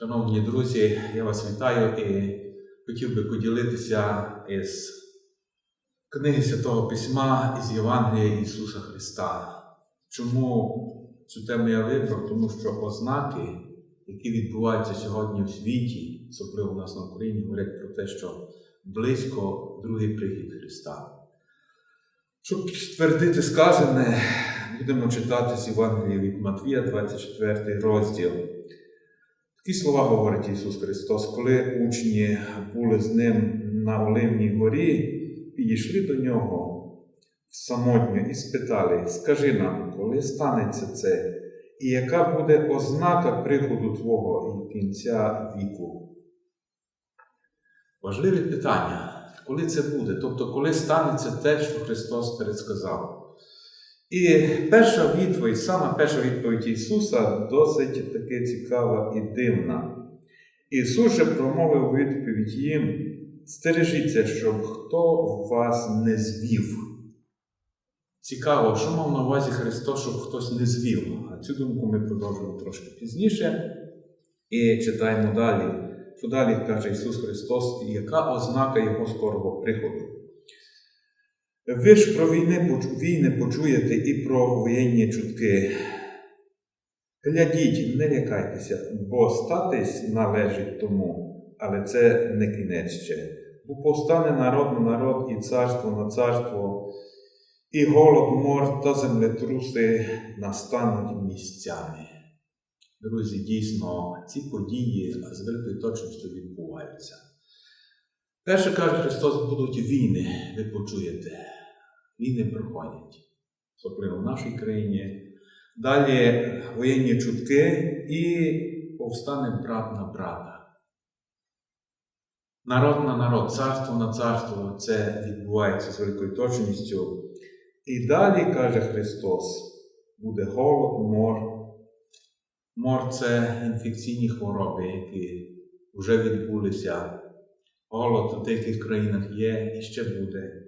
Шановні друзі, я вас вітаю і хотів би поділитися із книги Святого Письма із Євангелія Ісуса Христа. Чому цю тему я вибрав? Тому що ознаки, які відбуваються сьогодні в світі, особливо у нас на Україні, говорять про те, що близько другий прихід Христа. Щоб ствердити сказане, будемо читати з Євангелія від Матвія, 24 розділ. Такі слова говорить Ісус Христос, коли учні були з ним на Оливній горі, підійшли до нього самотньо і спитали: Скажи нам, коли станеться це, і яка буде ознака приходу Твого і кінця віку? Важливе питання, коли це буде, тобто, коли станеться те, що Христос передсказав. І перша відповідь, сама перша відповідь Ісуса досить таки цікава і дивна. Ісус же промовив відповідь їм: стережіться, щоб хто вас не звів. Цікаво, що мав на увазі Христос, щоб хтось не звів. А цю думку ми продовжимо трошки пізніше. І читаємо далі, що далі каже Ісус Христос, і яка ознака Його скорого приходу. Ви ж про війни, почуєте і про воєнні чутки. Глядіть, не лякайтеся, бо статись належить тому, але це не кінець ще. Бо повстане народ на народ і царство на царство, і голод, мор та землетруси настануть місцями. Друзі, дійсно, ці події з великою точністю відбуваються. Перше каже Христос, будуть війни, ви почуєте. Війни проходять, особливо в нашій країні. Далі воєнні чутки і повстане брат на брата. Народ на народ, царство на царство це відбувається з великою точністю. І далі, каже Христос, буде голод, мор. Мор це інфекційні хвороби, які вже відбулися. Голод в деяких країнах є і ще буде.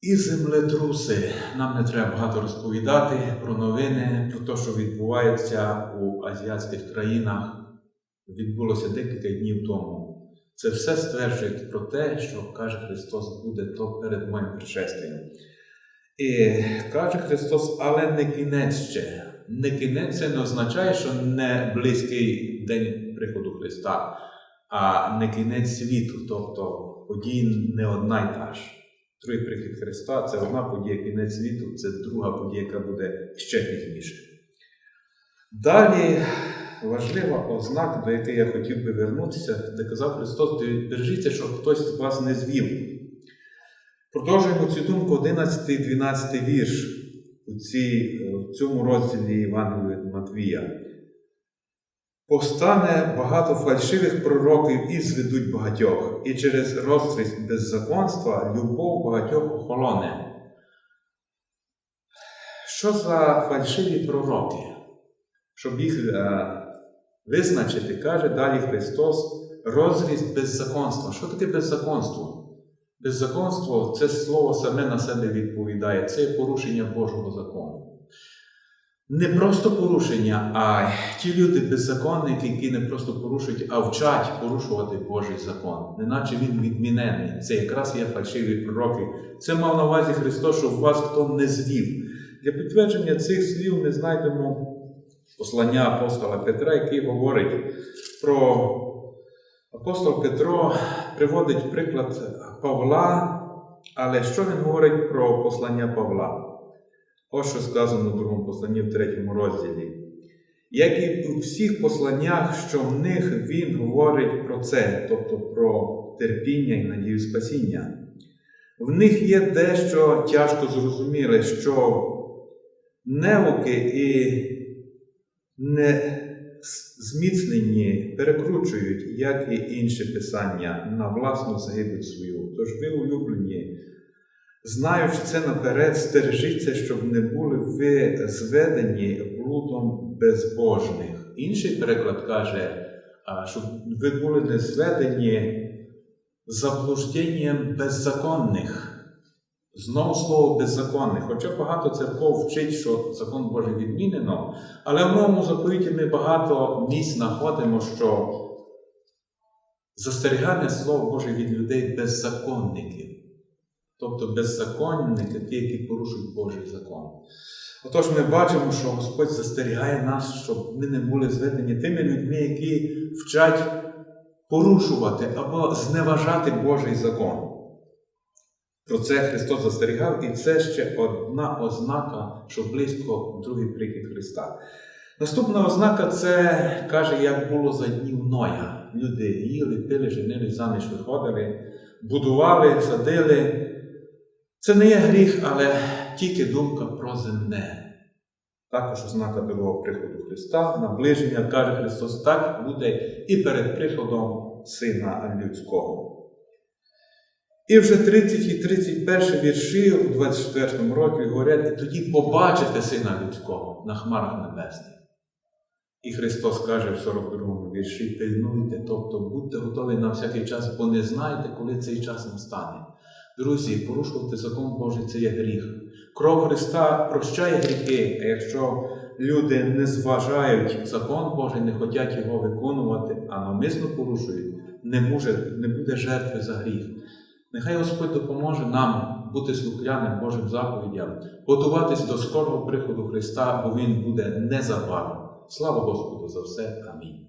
І землетруси. Нам не треба багато розповідати про новини, про те, що відбувається у азіатських країнах. Відбулося декілька днів тому. Це все стверджує про те, що каже Христос буде то перед моїм пришестям. І каже Христос, але не кінець ще. Не кінець це не означає, що не близький день приходу Христа, а не кінець світу, тобто подій не одна й та ж. Другий прихід Христа це одна подія, кінець світу, це друга подія, яка буде ще пізніше. Далі важлива ознака, до якої я хотів би вернутися, де казав Христос, держіться, щоб хтось з вас не звів. Продовжуємо цю думку 11-12 вірш у, цій, у цьому розділі Євангелія Матвія. Повстане багато фальшивих пророків і зведуть багатьох, і через розстрість беззаконства любов багатьох охолоне. Що за фальшиві пророки? Щоб їх е, визначити, каже далі Христос, розріст беззаконства. Що таке беззаконство? Беззаконство це слово саме на себе відповідає, це порушення Божого закону. Не просто порушення, а ті люди беззаконники, які не просто порушують, а вчать порушувати Божий закон, неначе він відмінений. Це якраз є фальшиві пророки. Це мав на увазі Христос, щоб вас хто не звів. Для підтвердження цих слів ми знайдемо послання апостола Петра, який говорить про апостол Петро приводить приклад Павла, але що він говорить про послання Павла? Ось що сказано в другому посланні в третьому розділі. Як і у всіх посланнях, що в них він говорить про це, тобто про терпіння і надію спасіння. В них є дещо тяжко зрозуміле, що неуки і не зміцнені перекручують, як і інші писання, на власну загибель свою. Тож ви улюблені. Знаючи це наперед, стережіться, щоб не були ви зведені блудом безбожних. Інший переклад каже, щоб ви були не зведені заблужденням беззаконних. Знову слово беззаконне. Хоча багато церков вчить, що закон Божий відмінено, але в новому заповіті ми багато місць знаходимо, що застерігання Слово Боже від людей беззаконників. Тобто беззаконники, ті, які порушують Божий закон. Отож, ми бачимо, що Господь застерігає нас, щоб ми не були зведені тими людьми, які вчать порушувати або зневажати Божий закон. Про це Христос застерігав, і це ще одна ознака, що близько другий прихід Христа. Наступна ознака це каже, як було за днів Ноя. Люди їли, пили, женили, заміж виходили, будували, садили. Це не є гріх, але тільки думка про земне. Також ознака другого приходу Христа, наближення, каже Христос, так буде і перед приходом Сина Людського. І вже 30 і 31 вірші у 24 році говорять, і тоді побачите Сина Людського на хмарах небесних. І Христос каже в 42 вірші: пильнуйте, тобто будьте готові на всякий час, бо не знаєте, коли цей час настане. Друзі, порушувати закон Божий це є гріх. Кров Христа прощає гріхи, а якщо люди не зважають закон Божий, не хочуть його виконувати, а навмисно порушують, не, може, не буде жертви за гріх. Нехай Господь допоможе нам бути слухляним Божим заповідям, готуватись до скорого приходу Христа, бо Він буде незабаром. Слава Господу за все. Амінь.